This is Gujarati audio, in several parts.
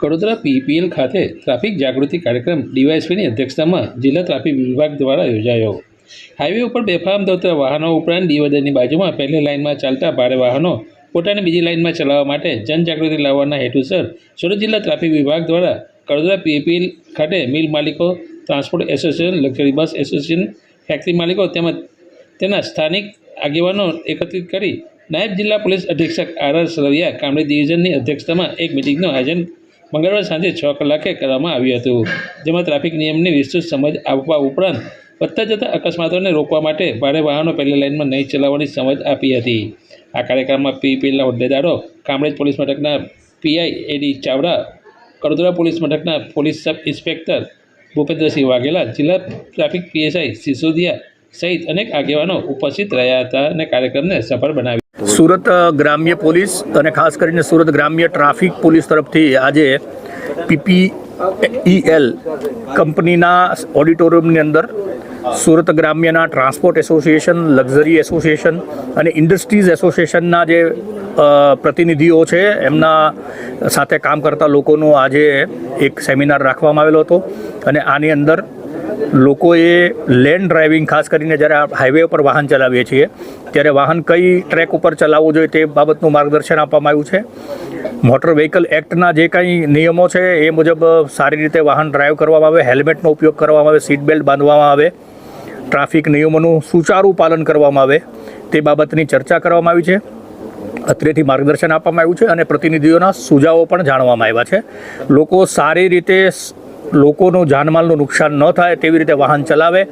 કડોદરા પીપીએલ ખાતે ટ્રાફિક જાગૃતિ કાર્યક્રમ ડીવાયએસપીની અધ્યક્ષતામાં જિલ્લા ટ્રાફિક વિભાગ દ્વારા યોજાયો. હાઈવે ઉપર બેફામ દોડતા વાહનો ઉપરાંત ડિવાઈડરની બાજુમાં પહેલી લાઇનમાં ચાલતા ભારે વાહનો પોતાની બીજી લાઇનમાં ચલાવવા માટે જનજાગૃતિ લાવવાના હેતુસર સુરત જિલ્લા ટ્રાફિક વિભાગ દ્વારા કડોદરા પીપીએલ ખાતે મિલ માલિકો transport association, luxury bus association, factory માલિકો તેમજ તેના સ્થાનિક આગેવાનો એકત્રિત કરી નાયબ જિલ્લા પોલીસ અધિક્ષક આર આર સરવૈયા કામરેજ ડિવિઝનની અધ્યક્ષતામાં એક મિટિંગનું આયોજન મંગળવાર સાંજે છ કલાકે કરવામાં આવ્યું હતું. જેમાં ટ્રાફિક નિયમની વિસ્તૃત સમજ આપવા ઉપરાંત વધતા જતા અકસ્માતોને રોકવા માટે ભારે વાહનો પહેલી લાઇનમાં નહીં ચલાવવાની સમજ આપી હતી. આ કાર્યક્રમમાં પીપીએલના હોદ્દેદારો, કામરેજ પોલીસ મથકના PI A D Chavda, Kadodara police મથકના police sub inspector Bhupendrasinh Vaghela, જિલ્લા ટ્રાફિક પીએસઆઈ સિસોદિયા સહિત અનેક આગેવાનો ઉપસ્થિત રહ્યા હતા અને કાર્યક્રમને સફળ બનાવ્યો. સુરત ગ્રામ્ય પોલીસ અને ખાસ કરીને સુરત ગ્રામ્ય ટ્રાફિક પોલીસ તરફથી આજે પીપીઈએલ કંપનીના ઓડિટોરિયમની અંદર સુરત ગ્રામ્યના ટ્રાન્સપોર્ટ એસોસિએશન, લક્ઝરી એસોસિએશન અને ઇન્ડસ્ટ્રીઝ એસોસિએશનના જે પ્રતિનિધિઓ છે, એમના સાથે કામ કરતા લોકોનો આજે એક સેમિનાર રાખવામાં આવેલો હતો. અને આની અંદર લોકોએ લેન્ડ ડ્રાઇવિંગ, ખાસ કરીને જ્યારે હાઈવે ઉપર વાહન ચલાવીએ છીએ, ત્યારે વાહન કઈ ટ્રેક ઉપર ચલાવવું જોઈએ તે બાબતનું માર્ગદર્શન આપવામાં આવ્યું છે. મોટર વ્હીકલ એક્ટના જે કંઈ નિયમો છે એ મુજબ સારી રીતે વાહન ડ્રાઈવ કરવામાં આવે હેલ્મેટનો ઉપયોગ કરવામાં આવે સીટ બેલ્ટ બાંધવામાં આવે ટ્રાફિક નિયમોનું સુચારું પાલન કરવામાં આવે, તે બાબતની ચર્ચા કરવામાં આવી છે. અત્રેથી માર્ગદર્શન આપવામાં આવ્યું છે અને પ્રતિનિધિઓના સુઝાવો પણ જાણવામાં આવ્યા છે. લોકો સારી રીતે લોકોનું જાનમાલનું નુકસાન ન થાય તેવી રીતે વાહન ચલાવે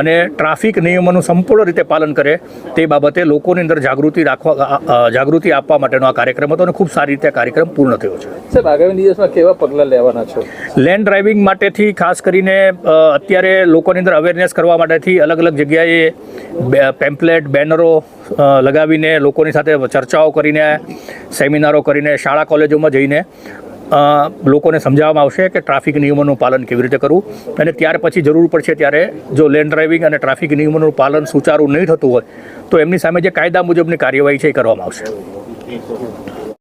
અને ટ્રાફિક નિયમોનું સંપૂર્ણ રીતે પાલન કરે તે બાબતે લોકોની અંદર જાગૃતિ રાખવા જાગૃતિ આપવા માટેનો આ કાર્યક્રમ હતો અને ખૂબ સારી રીતે આ કાર્યક્રમ પૂર્ણ થયો છે. સાહેબ આગામી દિવસમાં કેવા પગલાં લેવાના છો? લેન્ડ ડ્રાઇવિંગ માટેથી ખાસ કરીને અત્યારે લોકોની અંદર અવેરનેસ કરવા માટેથી અલગ અલગ જગ્યાએ પેમ્પલેટ બેનરો લગાવીને લોકોની સાથે ચર્ચાઓ કરીને સેમિનારો કરીને શાળા કોલેજોમાં જઈને લોકોને સમજાવવામાં આવશે કે ટ્રાફિક નિયમોનું પાલન કેવી રીતે કરવું. અને ત્યાર પછી જરૂર પડશે ત્યારે જો લેન્ડ ડ્રાઇવિંગ અને ટ્રાફિક નિયમોનું પાલન સુચારું નહીં થતું હોય, તો એમની સામે જે કાયદા મુજબની કાર્યવાહી છે એ કરવામાં આવશે.